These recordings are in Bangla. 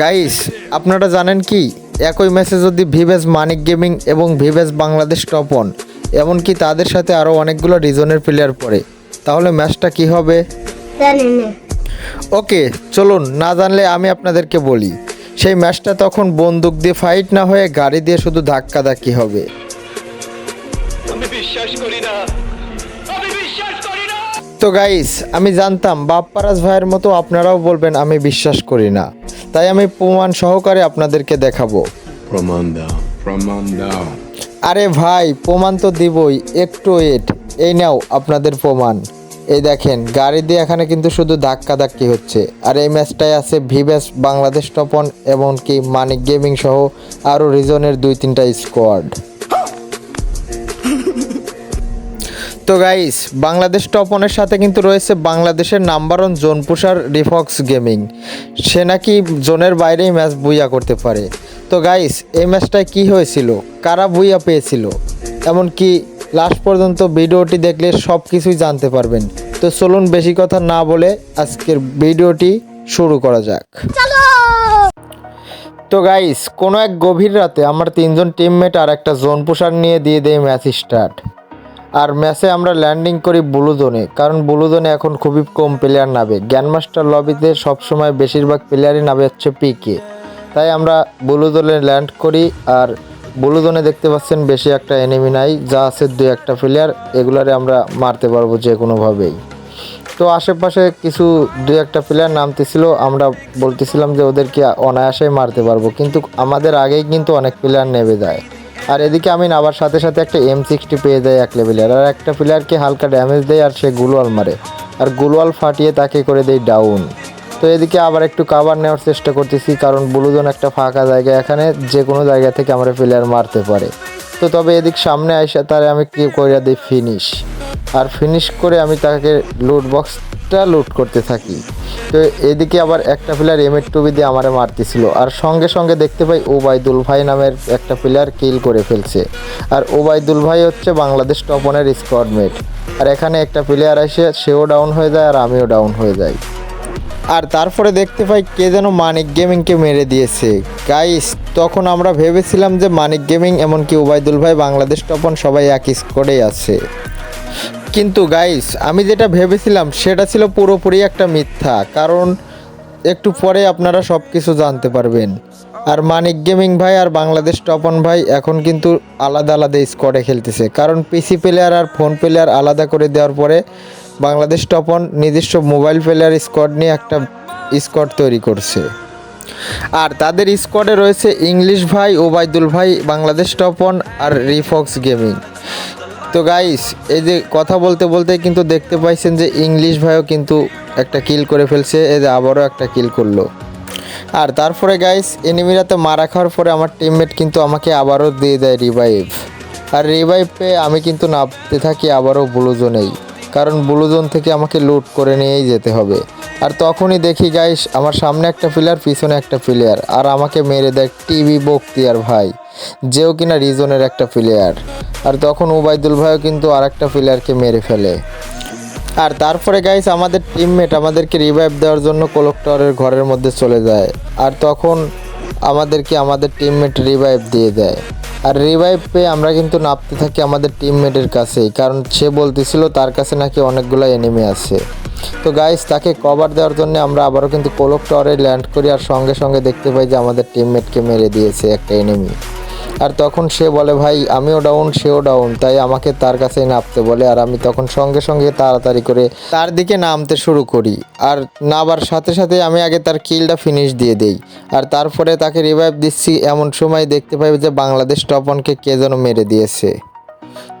গাইস আপনারা জানেন কি? একই ম্যাচে যদি ভিভেস মানিক গেমিং এবং ভিভেস বাংলাদেশ টপ ওয়ান এমনকি তাদের সাথে আরও অনেকগুলো রিজনের প্লেয়ার পড়ে তাহলে ম্যাচটা কি হবে? ওকে চলুন না জানলে আমি আপনাদেরকে বলি। সেই ম্যাচটা তখন বন্দুক দিয়ে ফাইট না হয়ে গাড়ি দিয়ে শুধু ধাক্কা ধাক্কি হবে। আমি বিশ্বাস করি না। আমি বিশ্বাস করি না। তো গাইস আমি জানতাম বাপ্পারাজ ভাইয়ের মতো আপনারাও বলবেন আমি বিশ্বাস করি না। তাই আমি প্রমাণ সহকারে আপনাদেরকে দেখাবো। প্রমাণ দাও প্রমাণ দাও। আরে ভাই প্রমাণ তো দিবই একটু এট এই নাও আপনাদের প্রমাণ। এই দেখেন গাড়ি দিয়ে এখানে কিন্তু শুধু ধাক্কা ধাক্কি হচ্ছে। আর এই ম্যাচটায় আছে ভিভেস বাংলাদেশ টপন এমনকি মানিক গেমিং সহ আরও রিজনের দুই তিনটা স্কোয়াড তো গাইস বাংলাদেশ টপনের সাথে কিন্তু রয়েছে বাংলাদেশের নাম্বার ওয়ান জোন পুষার রিফক্স গেমিং সে নাকি জোনের বাইরেই ম্যাচ বুইয়া করতে পারে। তো গাইস এই ম্যাচটায় কি হয়েছিল? কারা বুইয়া পেয়েছিল? এমনকি লাস্ট পর্যন্ত ভিডিওটি দেখলে সব কিছুই জানতে পারবেন। তো চলুন বেশি কথা না বলে আজকের ভিডিওটি শুরু করা যাক। তো গাইস কোনো এক গভীর রাতে আমার তিনজন টিমমেট আর একটা জোন পুষার নিয়ে দিয়ে দেয় ম্যাচ স্টার্ট আর ম্যাচে আমরা ল্যান্ডিং করি ব্লু জোনে কারণ ব্লু জোনে এখন খুবই কম প্লেয়ার নাবে গ্যানমাস্টার লবিতে সবসময় বেশিরভাগ প্লেয়ারই নাবে হচ্ছে পিকে তাই আমরা ব্লু জোনে ল্যান্ড করি, আর ব্লু জোনে দেখতে পাচ্ছেন বেশি একটা এনিমি নাই, যা আছে দু একটা প্লেয়ার এগুলারে আমরা মারতে পারব যে কোনোভাবেই। তো আশেপাশে কিছু দু একটা প্লেয়ার নামতেছিল, আমরা বলতেছিলাম যে ওদেরকে অনায়াসে মারতে পারব, কিন্তু আমাদের আগেই কিন্তু অনেক প্লেয়ার নেমে যায় আর এদিকে আমি নাবার সাথে সাথে একটা এম সিক্সটি পেয়ে যাই এক লেভেলের আর একটা প্লেয়ারকে হালকা ড্যামেজ দেয় আর সে গুলওয়াল মারে। আর গুলওয়াল ফাটিয়ে তাকে করে দেয় ডাউন তো এদিকে আবার একটু কাভার নেওয়ার চেষ্টা করতেছি, কারণ ব্লুজন একটা ফাঁকা জায়গা, এখানে যে কোনো জায়গা থেকে আমরা প্লেয়ার মারতে পারে। তো তবে এদিক সামনে আইসা তারে আমি কি কইরা দিই ফিনিশ আর ফিনিশ করে আমি তাকে লুট বক্সটা লুট করতে থাকি। তো এদিকে আবার একটা প্লেয়ার এম টুবি দিয়ে আমারে মারতেছিল। আর সঙ্গে সঙ্গে দেখতে পাই ওবায়দুল ভাই নামের একটা প্লেয়ার কিল করে ফেলছে। আর ওবায়দুল ভাই হচ্ছে বাংলাদেশ টপনের স্কোয়াডমেট আর এখানে একটা প্লেয়ার আসে, সেও ডাউন হয়ে যায় আর আমিও ডাউন হয়ে যাই। আর তারপরে দেখতে পাই কে যেন মানিক গেমিংকে মেরে দিয়েছে। গাইস তখন আমরা ভেবেছিলাম যে মানিক গেমিং এমনকি ওবায়দুল ভাই বাংলাদেশ টপন সবাই এক স্কোয়াডেই আছে। কিন্তু গাইস আমি যেটা ভেবেছিলাম, সেটা ছিল পুরোপুরি একটা মিথ্যা, কারণ একটু পরে আপনারা সব কিছু জানতে পারবেন। আর মানিক গেমিং ভাই আর বাংলাদেশ টপন ভাই এখন কিন্তু আলাদা আলাদা স্কোয়াডে খেলতেছে। কারণ পিসি প্লেয়ার আর ফোন প্লেয়ার আলাদা করে দেওয়ার পরে বাংলাদেশ টপন নিজস্ব মোবাইল প্লেয়ার স্কোয়াড নিয়ে একটা স্কোয়াড তৈরি করছে। আর তাদের স্কোয়াডে রয়েছে ইংলিশ ভাই, ওবায়দুল ভাই, বাংলাদেশ টপন আর রিফক্স গেমিং তো গাইস এই যে কথা বলতে বলতে কিন্তু দেখতে পাইছেন যে ইংলিশ ভাইও কিন্তু একটা কিল করে ফেলছে, এই যে আবারও একটা কিল করল। আর তারপরে গাইস এনিমিরা তো মারা খাওয়ার পরে আমার টিমমেট কিন্তু আমাকে আবারও দিয়ে দেয় রিভাইভ আর রিভাইভ পেয়ে আমি কিন্তু নামতে থাকি আবারও ব্লু জোনেই কারণ ব্লু জোন থেকে আমাকে লুট করে নিয়েই যেতে হবে। আর তখনই দেখি গাইস আমার সামনে একটা প্লেয়ার পিছনে একটা প্লেয়ার আর আমাকে মেরে দেয় টিভি বক্তিয়ার ভাই। যেও কিনা রিজনের একটা প্লেয়ার আর তখন ওবায়দুল ভাইও কিন্তু আর একটা প্লেয়ারকে মেরে ফেলে। আর তারপরে গাইস আমাদের টিমমেট আমাদেরকে রিভাইভ দেওয়ার জন্য কোলকটরের ঘরের মধ্যে চলে যায়। আর তখন আমাদেরকে আমাদের টিমমেট রিভাইভ দিয়ে দেয়। আর রিভাইভ পেয়ে আমরা কিন্তু নাপতে থাকি আমাদের টিমমেটের কাছেই, কারণ সে বলতেছিল তার কাছে নাকি অনেকগুলো এনিমি আছে। তো গাইস তাকে কভার দেওয়ার জন্য আমরা আবারও কিন্তু কোলক ল্যান্ড করি, আর সঙ্গে সঙ্গে দেখতে পাই যে আমাদের টিমমেটকে মেরে দিয়েছে একটা এনিমি আর তখন সে বলে, ভাই, আমিও ডাউন সেও ডাউন তাই আমাকে তার কাছে নামতে বলে। আর আমি তখন সঙ্গে সঙ্গে তাড়াতাড়ি করে তার দিকে নামতে শুরু করি। আর নাবার সাথে সাথে আমি আগে তার কিলটা ফিনিশ দিয়ে দেই। আর তারপরে তাকে রিভাইভ দিচ্ছি এমন সময় দেখতে পাই যে বাংলাদেশ টপনকে কে যেন মেরে দিয়েছে।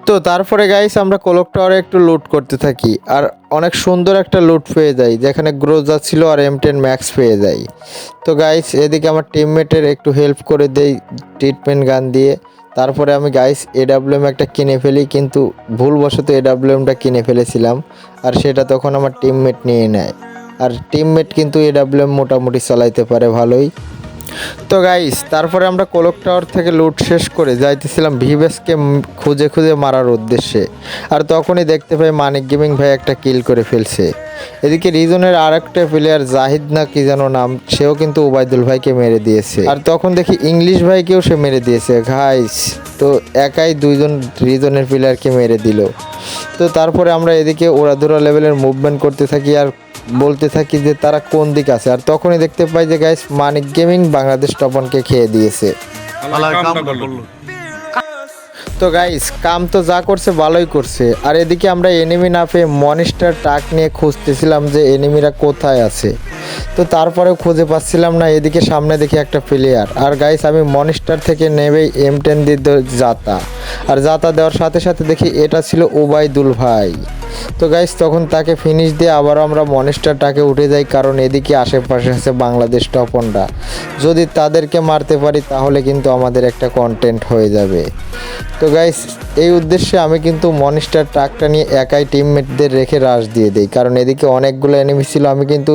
তো তারপরে গাইস আমরা কোলক টাওয়ারে একটু লুট করতে থাকি। আর অনেক সুন্দর একটা লুট পেয়ে যাই, যেখানে গ্রোজা ছিল আর এম টেন ম্যাক্স পেয়ে যাই। তো গাইস এদিকে আমার টিমমেটের একটু হেল্প করে দেই ট্রিটমেন্ট গান দিয়ে। তারপরে আমি গাইস এডাব্লিউএম একটা কিনে ফেলি, কিন্তু ভুলবশত এডাব্লিউএমটা কিনে ফেলেছিলাম। আর সেটা তখন আমার টিমমেট নিয়ে নেয়। আর টিমমেট কিন্তু এডাব্লিউএম মোটামুটি চালাইতে পারে ভালোই। তো গাইস তারপরে আমরা কোলক টাওয়ার থেকে লুট শেষ করে যাইতেছিলাম ভিভেসকে খুঁজে খুঁজে মারার উদ্দেশ্যে। আর তখনই দেখতে পাই মানিক গেমিং ভাই একটা কিল করে ফেলছে। এদিকে রিজনের আর একটা প্লেয়ার জাহিদ না কি যেন নাম, সেও কিন্তু ওবায়দুল ভাইকে মেরে দিয়েছে। আর তখন দেখি ইংলিশ ভাইকেও সে মেরে দিয়েছে। গাইস তো একাই দুইজন রিজনের প্লেয়ারকে মেরে দিল। তো তারপরে আমরা এদিকে ওড়াধুরা লেভেলের মুভমেন্ট করতে থাকি আর বলতে থাকি যে তারা কোন দিক আছে। আর তখনই দেখতে পাই যে গাইস মানিক গেমিং বাংলাদেশ টপনকে খেয়ে দিয়েছে। তো গাইস কাম তো যা করছে ভালোই করছে। আর এদিকে আমরা এনিমি না পেয়ে মনিস্টার টাক নিয়ে খুঁজতেছিলাম যে এনিমিরা কোথায় আছে। তো তারপরেও খুঁজে পাচ্ছিলাম না এদিকে সামনে দেখি একটা প্লেয়ার আর গাইস আমি মনিস্টার থেকে নেবেই এম টেন দিয়ে জাতা আর জাতা দেওয়ার সাথে সাথে দেখি এটা ছিল ওবায়দুল ভাই। তো গাইস তখন তাকে ফিনিশ দিয়ে আবারও আমরা মনেস্টারটাকে উঠে যাই, কারণ এদিকে আশেপাশে আছে বাংলাদেশ টপনরা যদি তাদেরকে মারতে পারি, তাহলে কিন্তু আমাদের একটা কন্টেন্ট হয়ে যাবে। তো গাইস এই উদ্দেশ্যে আমি কিন্তু মনিস্টার ট্রাকটা নিয়ে একাই টিমমেটদের রেখে রাশ দিয়ে দিই, কারণ এদিকে অনেকগুলো এনিমি ছিল, আমি কিন্তু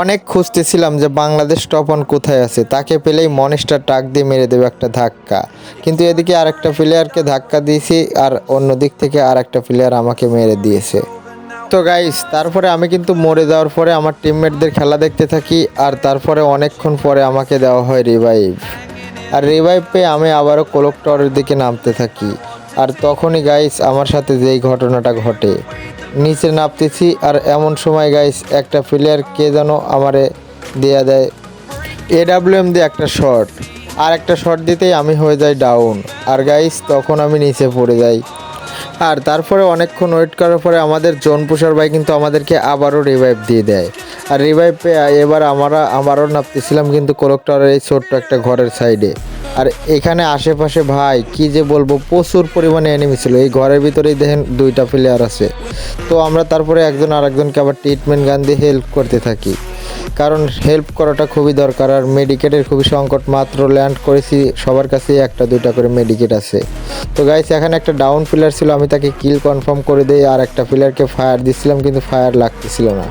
অনেক খুঁজতেছিলাম যে বাংলাদেশ টপন কোথায় আছে। তাকে পেলেই মনিস্টার টাক দিয়ে মেরে দেবে একটা ধাক্কা। কিন্তু এদিকে আরেকটা প্লেয়ারকে ধাক্কা দিয়েছি আর অন্য দিক থেকে আরেকটা প্লেয়ার আমাকে মেরে দিয়েছে। তো গাইস তারপরে আমি কিন্তু মরে যাওয়ার পরে আমার টিমমেটদের খেলা দেখতে থাকি আর তারপরে অনেকক্ষণ পরে আমাকে দেওয়া হয় রিভাইভ আর রিভাইভ পেয়ে আমি আবারও কোলক দিকে নামতে থাকি। আর তখনই গাইস আমার সাথে যেই ঘটনাটা ঘটে। নিচে নামতেছি আর এমন সময় গাইস একটা প্লেয়ার কে যেন আমারে দেয়া দেয়। এডাব্লিউএম দিয়ে একটা শট আর একটা শট দিতেই আমি হয়ে যাই ডাউন আর গাইস তখন আমি নিচে পড়ে যাই। আর তারপরে অনেকক্ষণ ওয়েট করার পরে আমাদের জোন পুষার ভাই কিন্তু আমাদেরকে আবারও রিভাইভ দিয়ে দেয়। আর রিভাইভ এবার আমরা আমারও নাপতেছিলাম কিন্তু কোলক এই ছোট্ট একটা ঘরের সাইডে আর এখানে আশেপাশে ভাই, কি যে বলব, প্রচুর পরিমাণে এনিমি ছিল। এই ঘরের ভিতরেই দেখেন দুইটা প্লেয়ার আছে। তো আমরা তারপরে একজন আরেকজনকে আবার ট্রিটমেন্ট গান দিয়ে হেল্প করতে থাকি। কারণ হেল্প করাটা খুবই দরকার, আর মেডিকেটের খুবই সংকট। মাত্র ল্যান্ড করেছি, সবার কাছেই একটা, দুইটা করে মেডিকেট আছে। তো গাইস এখানে একটা ডাউন প্লেয়ার ছিল, আমি তাকে কিল কনফার্ম করে দিই, আর একটা প্লেয়ারকে ফায়ার দিচ্ছিলাম কিন্তু ফায়ার লাগতেছিল না।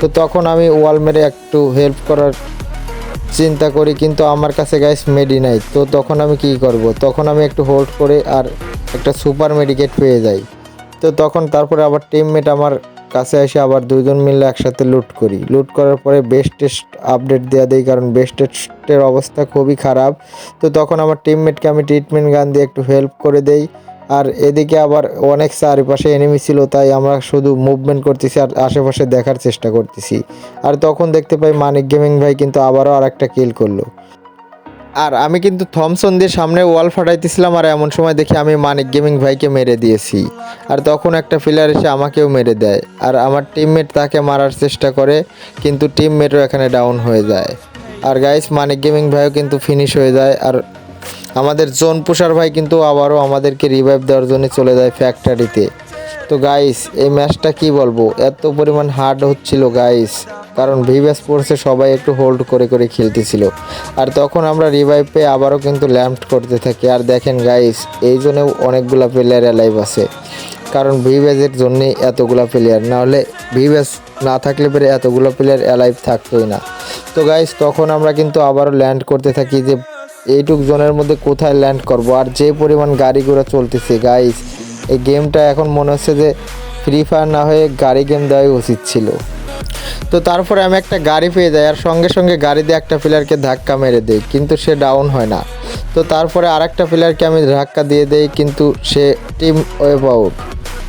তো তখন আমি ওয়াল মেরে একটু হেল্প করার চিন্তা করি, কিন্তু আমার কাছে গাইস মেডি নাই। তো তখন আমি কি করব? তখন আমি একটু হোল্ড করে আর একটা সুপার মেডিকেট পেয়ে যাই। তো তখন তারপরে আবার টিমমেট আমার কাছে এসে আবার দুজন মিলে একসাথে লুট করি। লুট করার পরে বেস্ট টেস্ট আপডেট দেওয়া দিই, কারণ বেস্ট টেস্টের অবস্থা খুবই খারাপ। তো তখন আমার টিমমেটকে আমি ট্রিটমেন্ট গান দিয়ে একটু হেল্প করে দেই। আর এদিকে আবার অনেক চারিপাশে এনিমি ছিল, তাই আমরা শুধু মুভমেন্ট করতেছি আর আশেপাশে দেখার চেষ্টা করতেছি। আর তখন দেখতে পাই মানিক গেমিং ভাই কিন্তু আবারও আর একটা কিল করল। আর আমি কিন্তু থমসন দিয়ে সামনে ওয়াল ফাটাইতেছিলাম আর এমন সময় দেখি আমি মানিক গেমিং ভাইকে মেরে দিয়েছি। আর তখন একটা প্লেয়ার এসে আমাকেও মেরে দেয়। আর আমার টিমমেট তাকে মারার চেষ্টা করে, কিন্তু টিমমেটও এখানে ডাউন হয়ে যায়। আর গাইস মানিক গেমিং ভাইও কিন্তু ফিনিশ হয়ে যায়। আর আমাদের জোন পুষার ভাই কিন্তু আবারও আমাদেরকে রিভাইভ দেওয়ার জন্য চলে যায় ফ্যাক্টরিতে তো গাইস এই ম্যাচটা কি বলব? এত পরিমাণ হার্ড হচ্ছিল গাইস কারণ ভিভ্যাস স্পোর্টসে সবাই একটু হোল্ড করে করে খেলতেছিল। আর তখন আমরা রিভাইভ পেয়ে আবারও কিন্তু ল্যাম্প করতে থাকি। আর দেখেন গাইস এই জন্যেও অনেকগুলো প্লেয়ার অ্যালাইভ আছে। কারণ ভিভ্যাসের জন্যই এতগুলা প্লেয়ার না হলে ভিভ্যাস না থাকলে পরে এতগুলো প্লেয়ার অ্যালাইভ থাকতোই না। তো গাইস তখন আমরা কিন্তু আবারও ল্যান্ড করতে থাকি যে এইটুক জোনের মধ্যে কোথায় ল্যান্ড করব? আর যে পরিমাণ গাড়ি ঘোড়া চলতেছে গাইস এই গেমটা এখন মনে হচ্ছে যে ফ্রি ফায়ার না হয়ে গাড়ি গেম দেওয়াই উচিত ছিল। তো তারপরে আমি একটা গাড়ি পেয়ে যাই, আর সঙ্গে সঙ্গে গাড়ি দিয়ে একটা প্লেয়ারকে ধাক্কা মেরে দেই, কিন্তু সে ডাউন হয় না। তো তারপরে আরেকটা প্লেয়ারকে আমি ধাক্কা দিয়ে দেই, কিন্তু সে টিম ওয়েব আউট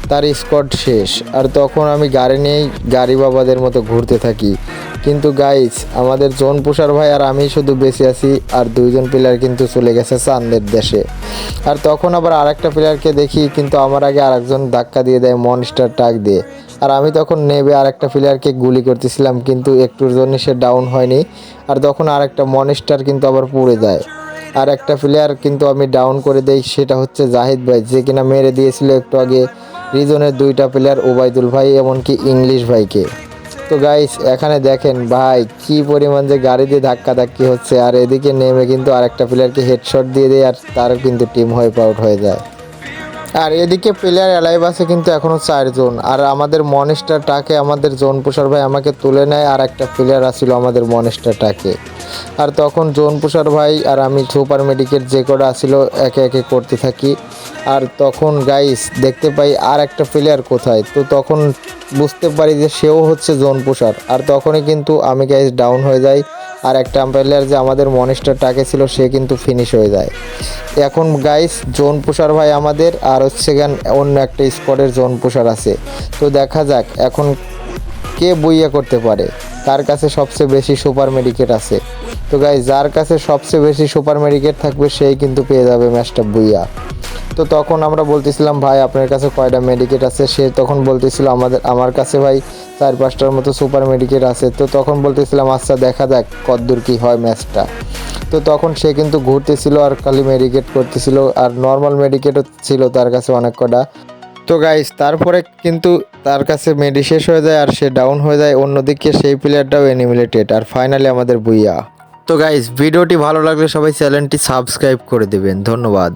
তার স্কট শেষ। আর তখন আমি গাড়ি নিয়েই গাড়ি বাবাদের মতো ঘুরতে থাকি। কিন্তু গাইস আমাদের জোন পুষার ভাই আর আমি শুধু বেঁচে আছি আর দুইজন প্লেয়ার কিন্তু চলে গেছে চান্দের দেশে। আর তখন আবার আরেকটা প্লেয়ারকে দেখি, কিন্তু আমার আগে আরেকজন ধাক্কা দিয়ে দেয় মনস্টার টাক দিয়ে। আর আমি তখন নেবে আরেকটা প্লেয়ারকে গুলি করতেছিলাম, কিন্তু একটুর জন্য সে ডাউন হয়নি। আর তখন আরেকটা মনস্টার কিন্তু আবার পুড়ে যায়। আর একটা প্লেয়ার কিন্তু আমি ডাউন করে দেই, সেটা হচ্ছে জাহিদ ভাই, যে কিনা মেরে দিয়েছিল একটু আগে। রিজনের দুইটা প্লেয়ার ওবায়দুল ভাই এমনকি ইংলিশ ভাইকে। তো গাইস এখানে দেখেন ভাই, কি পরিমাণ যে গাড়ি দিয়ে ধাক্কা ধাক্কি হচ্ছে, আর এদিকে নেমে কিন্তু আরেকটা প্লেয়ারকে হেডশট দিয়ে দেয়, আর তারও কিন্তু টিম হয়ে আউট হয়ে যায়। আর এদিকে প্লেয়ার অ্যালাইভ আছে কিন্তু এখনও চারজন। আর আমাদের মনেস্টারটাকে আমাদের জোন পুষার ভাই আমাকে তুলে নেয়, আর একটা প্লেয়ার আসছিল আমাদের মনেস্টারটাকে আর তখন জোন পুষার ভাই আর আমি সুপার মেডিকেট যে কটা আসছিল একে একে করতে থাকি। আর তখন গাইস দেখতে পাই আর একটা প্লেয়ার কোথায়? তো তখন বুঝতে পারি যে সেও হচ্ছে জোন পুষার আর তখনই কিন্তু আমি গাইস ডাউন হয়ে যাই। আর একটা প্লেয়ার যে আমাদের মনিস্টারটাকে ছিল, সে কিন্তু ফিনিশ হয়ে যায়। এখন গাইস জোন পুষার ভাই আমাদের, আর হচ্ছে গান অন্য একটা স্পটের জোন পুষার আছে। তো দেখা যাক, এখন কে বইয়া করতে পারে? তার কাছে সবচেয়ে বেশি সুপার মেডিকেট আছে। তো গাইস যার কাছে সবচেয়ে বেশি সুপার মেডিকেট থাকবে, সেই কিন্তু পেয়ে যাবে ম্যাচটা বুইয়া। তো তখন আমরা বলতেছিলাম, ভাই, আপনার কাছে কয়টা মেডিকেট আছে? সে তখন বলতেছিল, আমাদের, আমার কাছে ভাই চার পাঁচটার মতো সুপার মেডিকেট আছে। তো তখন বলতেছিলাম আচ্ছা দেখা যাক কতদূর কি হয় ম্যাচটা। তো তখন সে কিন্তু ঘুরতেছিল আর খালি মেডিকেট করতেছিল আর নর্মাল মেডিকেটও ছিল তার কাছে অনেক কটা। তো গাইস তারপরে কিন্তু তার কাছে মেডি শেষ হয়ে যায় আর সে ডাউন হয়ে যায়। অন্যদিকে সেই প্লেয়ারটাও এনিমিলেটেড আর ফাইনালি আমাদের বুইয়া তো গাইস ভিডিওটি ভালো লাগলে সবাই চ্যানেলটি সাবস্ক্রাইব করে দিবেন। ধন্যবাদ।